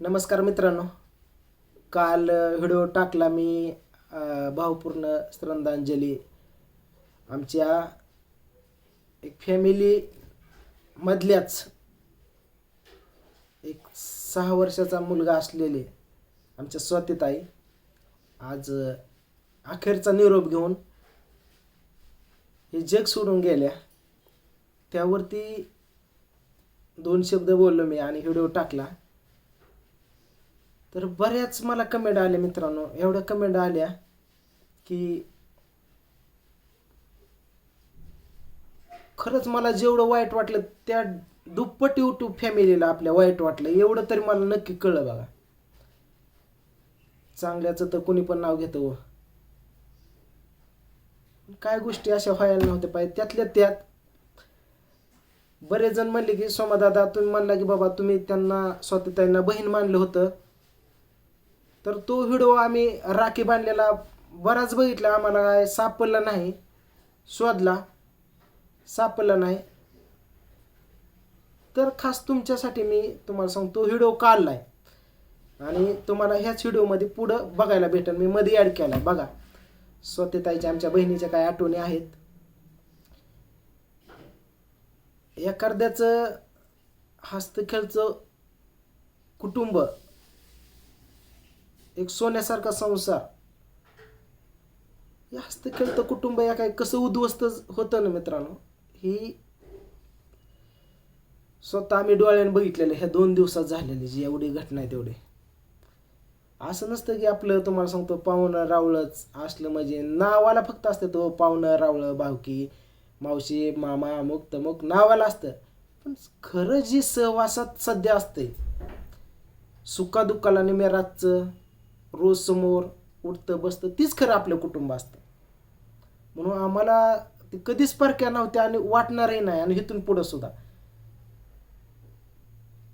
नमस्कार मित्रांनो. काल व्हिडिओ टाकला मी भावपूर्ण श्रद्धांजली. आमच्या एक फॅमिली मधल्याच एक सहा वर्षाचा मुलगा असलेले आमच्या स्वतीताई आज अखेरचा निरोप घेऊन हे जग सोडून गेल्या. त्यावरती दोन शब्द बोललो मी आणि व्हिडिओ टाकला. तर बऱ्याच मला कमेंट आल्या मित्रांनो. एवढ्या कमेंट आल्या की खरंच मला जेवढं वाईट वाटलं त्या दुप्पट यूट्यूब फॅमिलीला आपल्या वाईट वाटलं. एवढं तरी मला नक्की कळलं बघा. चांगल्याचं तर कोणी पण नाव घेतं व काय गोष्टी अशा व्हायला नव्हत्या पाहिजे. त्यातल्या त्यात बरेच जण म्हणले की सोमादादा तुम्ही म्हणला की बाबा तुम्ही त्यांना स्वतःताईंना बहीण मानलं होतं. तर तो व्हिडिओ आम्ही राखी बांधलेला बराच बघितला आम्हाला काय सापडला नाही शोधला सापडला नाही. तर खास तुमच्यासाठी मी तुम्हाला सांगतो व्हिडिओ आहे आणि तुम्हाला ह्याच व्हिडिओमध्ये पुढं बघायला भेटेल. मी मध्ये ॲड केला बघा. स्वतःताईच्या आमच्या बहिणीच्या काय आठवणी आहेत. एखाद्याचं हस्तखेळचं कुटुंब एक सोन्यासारखा संसार. हे हस्तखेळतं कुटुंब या काय कसं उद्ध्वस्त होतं ना मित्रांनो? ही स्वतः आम्ही डोळ्याने बघितलेलं ह्या दोन दिवसात झालेली जी एवढी घटना आहे तेवढी. असं नसतं की आपलं तुम्हाला सांगतो पाहुणं रावळंच असलं म्हणजे नावाला फक्त असतं तो पाहुणं रावळं भावकी मावशी मामा अमुक तमुक नावाला असतं. पण खरं जी सहवासात सध्या असते सुखादुःखाला निमेरातचं रोज समोर उठतं बसतं तीच खरं आपलं कुटुंब असतं. म्हणून आम्हाला ते कधीच परक्या नव्हत्या आणि वाटणारही नाही आणि इथून पुढं सुद्धा.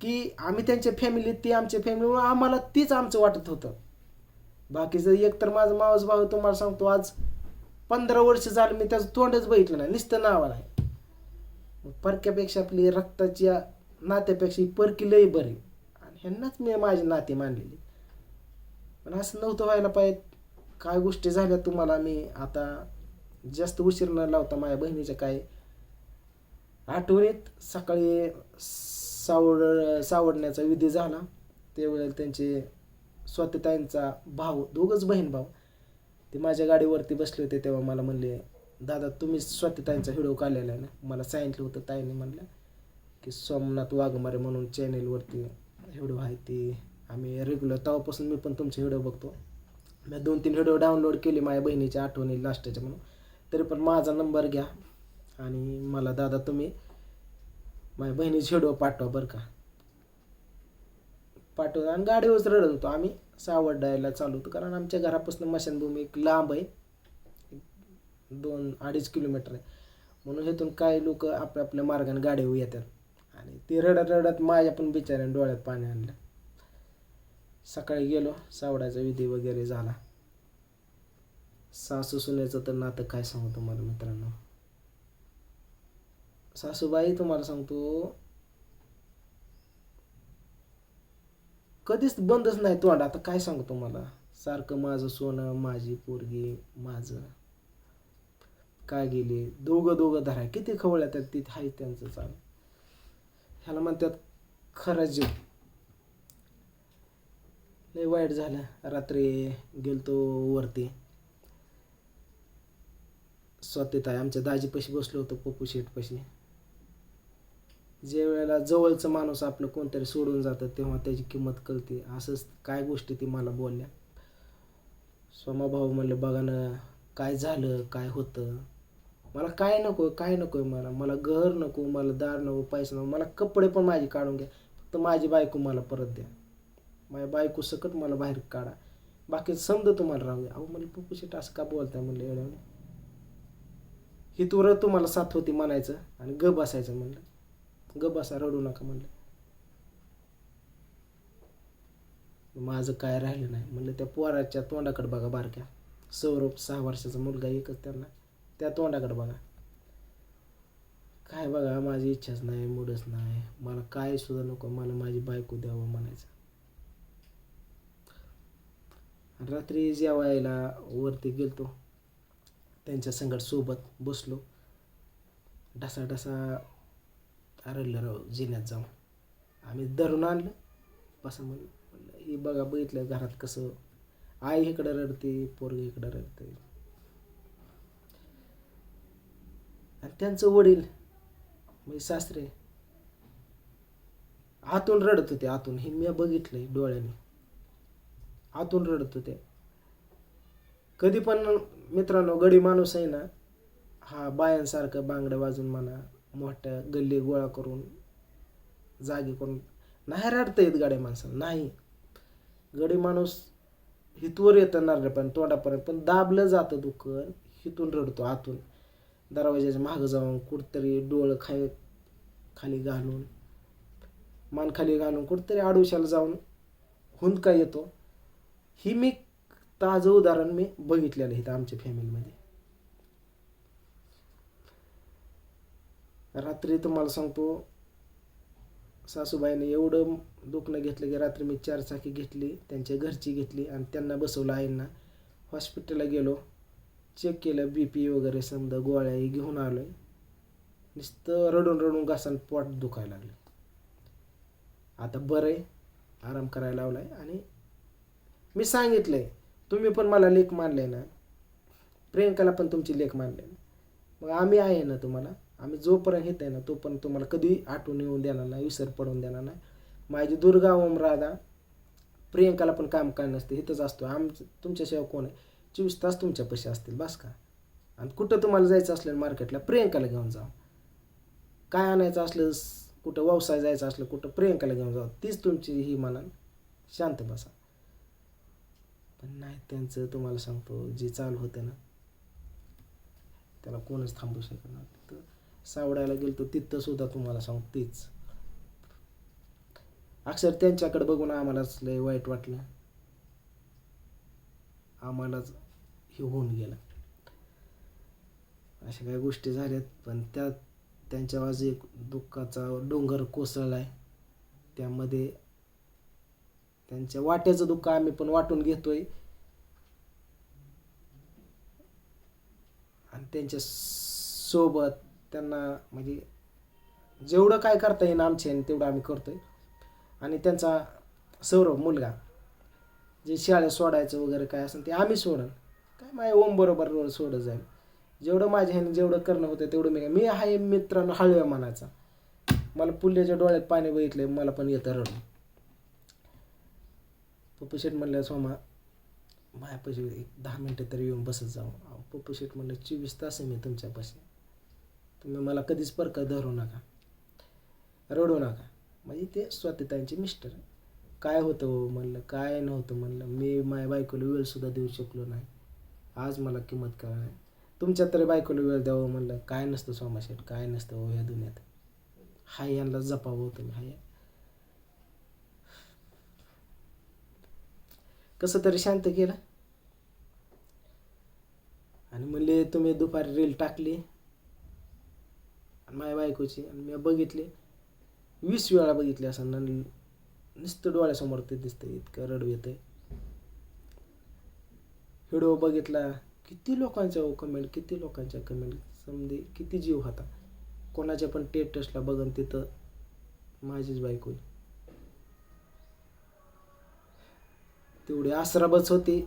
की आम्ही त्यांच्या फॅमिलीत ती आमच्या फॅमिली आम्हाला तीच आमचं वाटत होतं. बाकीचं एक तर माझा मावस भाऊ तुम्हाला सांगतो आज पंधरा वर्ष झालं मी त्याचं तोंडच बघितलं नाही नुसतं नावाला आहे. परक्यापेक्षा आपली रक्ताची नात्यापेक्षा ही परकी लई बरी. आणि ह्यांनाच मी माझी नाती मानलेली. पण असं नव्हतं व्हायला पाहिजे. काय गोष्टी झाल्या तुम्हाला? मी आता जास्त उशीर न लावता माझ्या बहिणीच्या काय आठवणीत सकाळी सावड सावडण्याचा विधी झाला. त्यावेळेला त्यांचे स्वतःताईंचा भाऊ दोघंच बहीण भाऊ ते माझ्या गाडीवरती बसले होते तेव्हा मला म्हणले दादा तुम्ही स्वतःताईंचा व्हिडिओ काढलेला आहे ना? मला सांगितलं होतं ताईने म्हणलं की सोमनाथ वाघमारे म्हणून चॅनेलवरती व्हिडिओ आहे ती. आम्ही रेग्युलर तेव्हापासून मी पण तुमचे व्हिडिओ बघतो. मी दोन तीन व्हिडिओ डाउनलोड केले माझ्या बहिणीच्या आठवणी लास्टच्या म्हणून. तरी पण माझा नंबर घ्या आणि मला दादा तुम्ही माझ्या बहिणीचे व्हिडिओ पाठवा बरं का. पाठवतो आणि गाडीवरच रडत होतो. आम्ही सावडायला चालू होतो. कारण आमच्या घरापासून मशानभूमी एक लांब आहे. दोन अडीच किलोमीटर आहे. म्हणून हेतून काही लोक आपल्या आपल्या मार्गाने गाडीवर येतात. आणि ते रडत रडत माझ्या पण बिचाऱ्याने डोळ्यात पाणी आणलं. सकाळी गेलो सावडाचा विधी वगैरे झाला. सासू सुनेचं तर नातं काय सांगू तुम्हाला मित्रांनो? सासूबाई तुम्हाला सांगतो कधीच बंदच नाही तोंड. आता काय सांगू तुम्हाला? सारखं माझं सोनं माझी पोरगी माझं. काय गेले? दोघं दोघं धरा. किती खवळ्या त्यात तिथे आहे त्यांचं चाल. ह्याला म्हणतात खरा जीव. लय वाईट झालं. रात्री गेलतो वरती. स्वतः आहे आमच्या दाजीपाशी बसलो होतो पप्पू शेठपाशी. जे वेळेला जवळचं माणूस आपलं कोणतरी सोडून जातं तेव्हा त्याची किंमत कळते. असंच काय गोष्टी ती मला बोलल्या. सोमा भाऊ म्हणलं बघा ना काय झालं काय होतं? मला काय नको काय नको आहे मला? मला घर नको मला दार नको पैसा नको मला कपडे पण माझे काढून घ्या. फक्त माझी बायको मला परत द्या. माझ्या बायको सकट मला बाहेर काढा. बाकी समजा तुम्हाला राहू द्या अहो मला पप्पू शेट असं का बोलताय म्हणलं एवढ्या ही तुर तुम्हाला साथ होती म्हणायचं आणि ग बसायचं म्हणलं. ग बसा रडू नका म्हणलं. माझं काय राहिलं नाही म्हणलं. त्या पोराच्या तोंडाकडे बघा बारक्या. सौरभ सहा वर्षाचा मुलगा एकच त्यांना. त्या तोंडाकडे बघा. काय बघा माझी इच्छाच नाही मूडच नाही. मला काय सुद्धा नको. मला माझी बायको द्यावं म्हणायचं आणि रात्री जेवायला वरती गेलतो. त्यांच्या संगत सोबत बसलो. ढसा ढसा आरडलं राव जिन्यात जाऊन. आम्ही धरून आणलं. बसा म्हणलं हे बघा बघितलं घरात कसं आई इकडं रडते पोरग इकडं रडते. आणि त्यांचं वडील म्हणजे सासरे आतून रडत होते आतून. हे मी बघितलंय डोळ्याने. आतून रडत होते. कधी पण मित्रांनो गडी माणूस आहे ना हा बायांसारखं बांगड्या वाजून म्हणा मोठ्या गल्ली गोळा करून जागी करून नाही रडता येत गाड्या माणसाला नाही. गडी माणूस हितवर येतं नारळ तोंडापर्यंत पण दाबलं जातं दुखन हितून रडतो आतून. दरवाजाच्या मागं जाऊन कुठतरी डोळं खाय खाली घालून मान खाली घालून कुठतरी आडुशाला जाऊन हुंदका येतो. ही मी ताजं उदाहरण मी बघितलेलं इथं आमच्या फॅमिलीमध्ये रात्री तुम्हाला सांगतो सासूबाईने एवढं दुखणं घेतलं की रात्री मी चार चाकी घेतली त्यांच्या घरची घेतली आणि त्यांना बसवलं आईंना. हॉस्पिटलला गेलो चेक केलं बी पी वगैरे समजा गोळ्याही घेऊन आलो आहे नुसतं रडून रडून घासान पोट दुखायला लागलं. आता बरं आहे आराम करायला लावला आहे आणि मी सांगितलं आहे तुम्ही पण मला लेख मानले ना. प्रियंकाला पण तुमची लेख मानले ना. मग आम्ही आहे ना तुम्हाला. आम्ही जोपर्यंत येत आहे ना तोपर्यंत तुम्हाला कधी आठवण येऊन देणार नाही विसर पडून देणार नाही. माझी दुर्गा ओम राधा प्रियंकाला पण काम काय नसते इथंच असतो. आम तुमच्याशिवाय कोण आहे? चोवीस तास तुमच्यापाशी असतील बस का? आणि कुठं तुम्हाला जायचं असलं मार्केटला प्रियंकाला घेऊन जा काय आणायचं असलं कुठं व्यवसाय जायचं असलं कुठं प्रियंकाला घेऊन जा तीच तुमची ही मनान शांत बसा. पण नाही त्यांचं तुम्हाला सांगतो जे चालू होतं ना त्याला कोणच थांबू शकणार तर सावडायला गेलं तर तिथं सुद्धा तुम्हाला सांगतो तीच. अक्षर त्यांच्याकडे बघून आम्हालाच लय वाईट वाटलं. आम्हालाच हे होऊन गेलं. अशा काही गोष्टी झाल्यात पण त्या त्यांच्या आज एक दुःखाचा डोंगर कोसळला आहे त्यामध्ये त्यांच्या वाट्याचं दुःख आम्ही पण वाटून घेतोय. आणि त्यांच्यासोबत त्यांना म्हणजे जेवढं काय करता येईल आमचे तेवढं आम्ही करतोय. आणि त्यांचा सौरभ मुलगा जे शाळेत सोडायचं वगैरे काय असेल ते आम्ही सोडन. काय माझ्या ओम बरोबर रोज सोडत जाईल. जेवढं माझ्या ह्याने जेवढं करणं होतं तेवढं मी मी आहे मित्रांनो हळव्या मनाचा. मला पुल्याच्या डोळ्यात पाणी बघितलं मला पण येतं रडून. पप्पू शेट म्हणलं सोमा मायापाशी एक दहा मिनटं तरी येऊन बसत जाऊ. अहो, पप्पू शेट म्हणलं चोवीस तास आहे मी तुमच्यापाशी. तुम्ही मला कधीच परक धरू नका. रडू नका. म्हणजे ते स्वतःचे मिस्टर काय होतं हो? म्हणलं काय नव्हतं. म्हणलं मी माझ्या बायकोला वेळसुद्धा देऊ शकलो नाही. आज मला किंमत कळणार नाही. तुमच्या तरी बायकोला वेळ द्यावं हो. म्हणलं काय नसतं सोमाशेठ काय नसतं हो या दुनियात. हाय यांना जपावं तुम्ही. हाय कसं तरी शांत केलं. आणि म्हणले तुम्ही दुपारी रील टाकली आणि माझ्या बायकोची आणि मी बघितली. वीस वेळा बघितली असं नुसतं डोळ्यासमोर ते दिसतं इतकं रडू येतंय. व्हिडिओ बघितला किती लोकांच्या कमेंट हो किती लोकांच्या कमेंट समजे किती जीव होता. कोणाच्या पण टेटसला बघन तिथं माझीच बायको तेवढी आसराबच होती.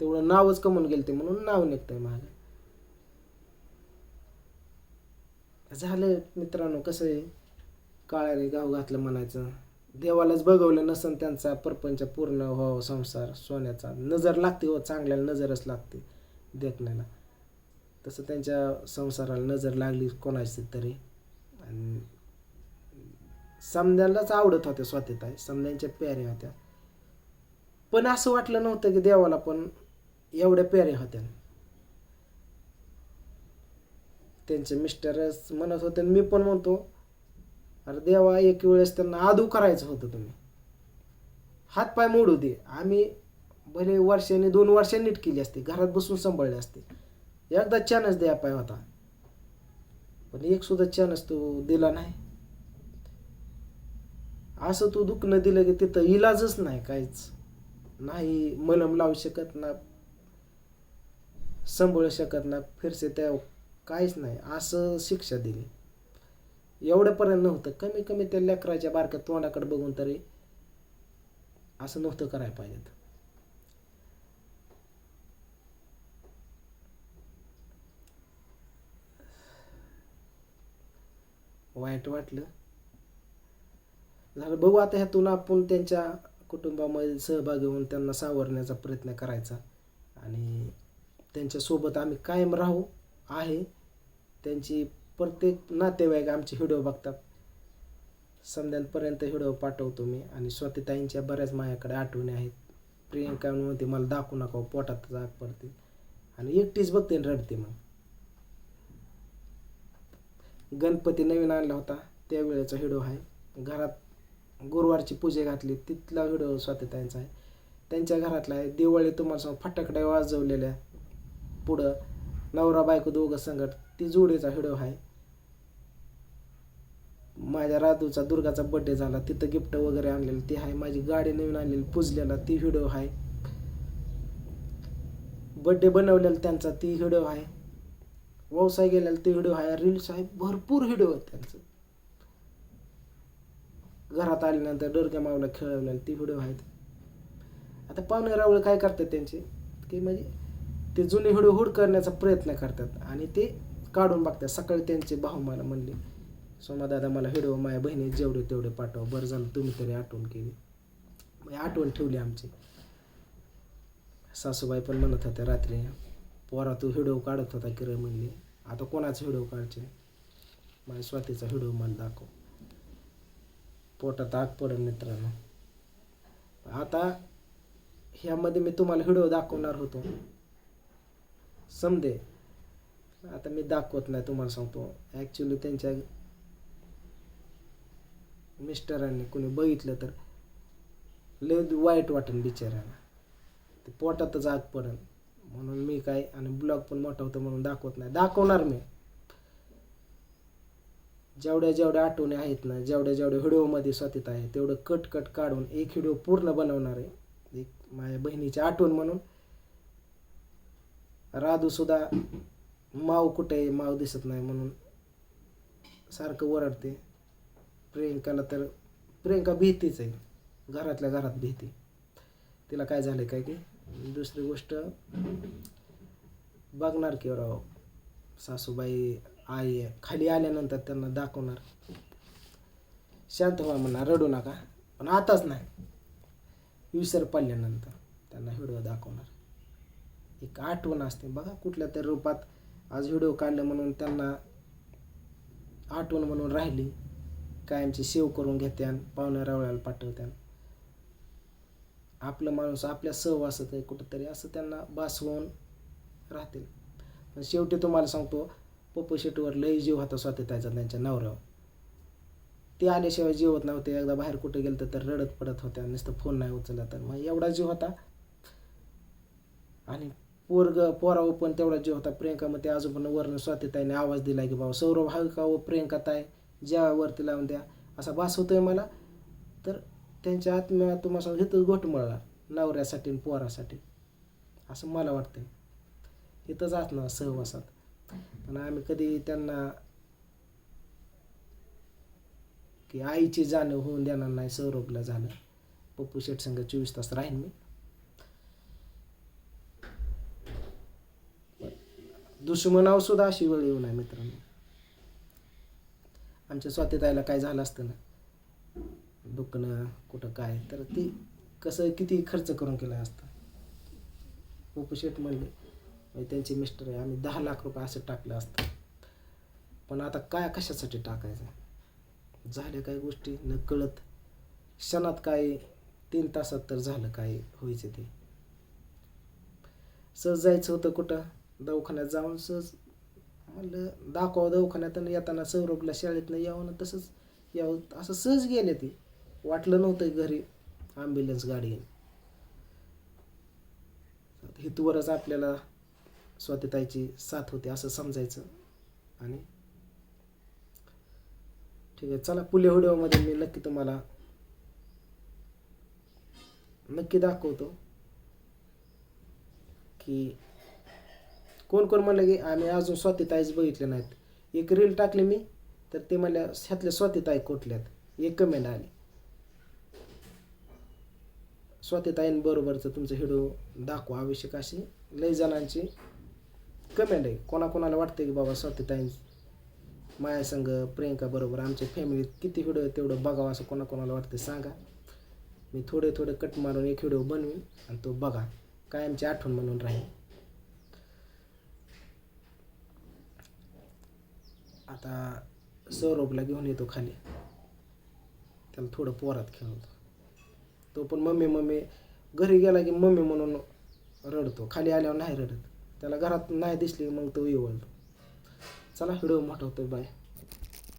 तेवढं नावच कमवून गेलते म्हणून नाव निघतंय माझं झालं मित्रांनो कसं आहे? काळ्याने गाव घातलं म्हणायचं. देवालाच बघवलं नसन त्यांचा परपंच पूर्ण व्हावं संसार. सोन्याचा नजर लागते हो चांगल्याला नजरच लागते देखण्याला. तसं त्यांच्या संसाराला नजर लागली कोणाची तरी. आणि समद्यांनाच आवडत होत्या स्वातीताई समद्यांच्या प्यारी होत्या. पण असं वाटलं नव्हतं की देवाला पण एवढ्या प्याऱ्या होत्या. त्यांचे मिस्टरच म्हणत होते आणि मी पण म्हणतो अरे देवा एक वेळेस त्यांना आदू करायचं होतं तुम्ही. हातपाय मोडू दे. आम्ही भले वर्षांनी दोन वर्षांनी नीट केली असते घरात बसून सांभाळले असते. एकदा चॅनस द्या पाय होता. पण एक सुद्धा चानस तू दिला नाही. असं तू दुखणं दिलं की तिथं इलाजच नाही काहीच. नाही मलम लावू शकत ना सांभाळू शकत ना फिरसे त्या काहीच नाही. असं शिक्षा दिली. एवढ्यापर्यंत नव्हतं. कमी कमी त्या लेकराच्या बारक्या तोंडाकडे बघून तरी असं नव्हतं करायला पाहिजेत. वाईट वाटलं. झालं बघू आता ह्यातून आपण त्यांच्या कुटुंबामध्ये सहभागी होऊन त्यांना सावरण्याचा प्रयत्न करायचा. आणि त्यांच्यासोबत आम्ही कायम राहू आहे. त्यांची प्रत्येक नातेवाईक आमचे व्हिडिओ बघतात. समध्यांपर्यंत व्हिडिओ पाठवतो मी आणि स्वातीताईंच्या बऱ्याच माझ्याकडे आठवणी आहेत. प्रियंका म्हणते मला दाखवू नका हो, पोटात जाग पडते. आणि एकटीच बघते रडते मग. गणपती नवीन आणला होता त्यावेळेचा व्हिडिओ आहे. घरात गुरुवारची पूजा घातली. तिथला व्हिडिओ स्वातीताईंचा आहे. त्यांच्या घरातला आहे. दिवाळी तुम्हाला सांग फटाकड्या वाजवलेल्या पुढं नवरा बायको दोघं संगट ती जोडीचा व्हिडिओ आहे. माझ्या राधूचा दुर्गाचा बड्डे झाला. तिथं गिफ्ट वगैरे आणलेलं ते आहे. माझी गाडी नवीन आणलेली पुजलेला ती व्हिडिओ आहे. बड्डे बनवलेला त्यांचा ती व्हिडिओ आहे. व्यवसाय गेलेला ते व्हिडिओ आहे. रील्स आहे. भरपूर व्हिडिओ आहेत त्यांचं. घरात आल्यानंतर डोरक्या मावला खेळवलेला ती व्हिडिओ आहेत. आता पाहुणे रावळे काय करतात त्यांचे? की म्हणजे ते जुने व्हिडिओ हुड करण्याचा प्रयत्न करतात आणि ते काढून बघतात. सकाळी त्यांचे भाऊ मला म्हणले सोमा दादा मला व्हिडिओ माझ्या बहिणी जेवढे तेवढे पाठव बरं झालं तुम्ही तरी आठवण केली. मग आठवण ठेवली आमची. सासूबाई पण म्हणत होत्या रात्री पोरा तू व्हिडिओ काढत होता किरण म्हणली आता कोणाचा व्हिडिओ काढचे? माझ्या स्वातीचा व्हिडिओ मला दाखव. पोटात आग पडेल मित्रांनो. आता ह्यामध्ये मी तुम्हाला व्हिडिओ दाखवणार होतो. समजे आता मी दाखवत नाही तुम्हाला सांगतो. ॲक्च्युली त्यांच्या मिस्टरांनी कोणी बघितलं तर लय वाईट वाटेल बिचाऱ्यांना ते पोटातच आग पडेल. म्हणून मी काय आणि ब्लॉग पण मोठा होतो म्हणून दाखवत नाही. दाखवणार मी. जेवढ्या जेवढ्या आठवणी आहेत ना जेवढ्या जेवढ्या व्हिडिओमध्ये स्वतीत आहे तेवढं कट कट काढून एक व्हिडिओ पूर्ण बनवणार आहे. एक माझ्या बहिणीची आठवण म्हणून. राधूसुद्धा माव कुठे आहे माव दिसत नाही म्हणून सारखं ओरडते. प्रियंकाला तर प्रियंका भीतीच आहे. घरातल्या घरात भीती. तिला काय झालं काय की दुसरी गोष्ट बघणार की राव सासूबाई आई आहे. खाली आल्यानंतर त्यांना दाखवणार. शांत व्हा म्हणा रडू नका. पण आताच नाही. विसर पडल्यानंतर त्यांना व्हिडिओ दाखवणार. एक आठवण असते. बघा कुठल्या तरी रूपात आज व्हिडिओ काढलं म्हणून त्यांना आठवण म्हणून राहिली. कायमची सेव करून घेत्यान पाहुण्या रावळ्याला पाठवत्यान आपलं माणूस आपल्या सहवासात आहे कुठंतरी. असं त्यांना बासवून राहतील. पण शेवटी तुम्हाला सांगतो पप्पू शेटवर लई जीव होता स्वातीतायचा त्यांच्या नवऱ्यावर. ते आल्याशिवाय जेवत नव्हते. एकदा बाहेर कुठे गेलं तर रडत पडत होत्या. नुसतं फोन नाही उचलला तर. मग एवढा जीव होता. आणि पोरग पोरावर पण तेवढा जीव होता. प्रियंका मग ते अजून पण वर्ण स्वातीताईने आवाज दिला की बाबा सौरभ हा का व प्रियंका ताई ज्यावरती लावून द्या. असा भास होतोय मला. तर त्यांच्या आत्म्या तुम्हाला घेतो घोट घोटमळला नवऱ्यासाठी आणि पोरासाठी. असं मला वाटतंय. इथंच असणार सहवासात. पण आम्ही कधी त्यांना की आईची जाणीव होऊन देणार नाही सौरभला झालं पप्पू शेठ संघ चोवीस तास राहीन मी. दुश्मनावर सुद्धा अशी वेळ येऊ नये मित्रांनो. आमच्या स्वातीताईला काय झालं असतं ना दुखणं कुठं काय तर ती कसं किती खर्च करून केला असतं. पप्पू शेठ म्हणले म्हणजे त्यांचे मिस्टर आहे आम्ही दहा लाख रुपये असं टाकलं असतं. पण आता काय कशासाठी टाकायचं? झाल्या काही गोष्टी न कळत. क्षणात काय तीन तासात तर झालं काय व्हायचं ते. सहज जायचं होतं कुठं? दवाखान्यात जाऊन सहज म्हणलं दाखवा दवाखान्यात येताना सौरभला शाळेतनं यावं ना तसंच यावं. असं सहज गेले ते. वाटलं नव्हतं घरी ॲम्ब्युलन्स गाडी हेतूवरच हितवरच आपल्याला स्वातीताईची साथ होती असं समजायचं. आणि ठीक आहे चला पुढल्या व्हिडिओमध्ये मी नक्की तुम्हाला नक्की दाखवतो की कोण कोण म्हणलं की आम्ही अजून स्वातीताईच बघितले नाहीत. एक रील टाकली मी तर ते म्हणल्या ह्यातल्या स्वातीताई कुठल्यात? एक कमेंट आली. स्वातीताईंबरोबरचं तुमचं हिडो दाखवा आवश्यक अशी. लय जणांची कमेंट आहे. कोणाकोणाला वाटतं की बाबा स्वातीताई माया संघ प्रियंका बरोबर आमच्या फॅमिलीत किती व्हिडिओ तेवढं बघावं असं कोणाकोणाला वाटतं सांगा. मी थोडे थोडे कट मारून एक व्हिडिओ बनवीन आणि तो बघा. कायमची आठवण म्हणून राहील. आता सौरभला घेऊन येतो खाली. त्याला थोडं पोरात खेळवतो तो पण मम्मी मम्मी घरी गेला की मम्मी म्हणून रडतो. खाली आल्यावर नाही रडत. त्याला घरात नाही दिसली मग तो येवळतो चला व्हिडिओ मोठा होतो बाय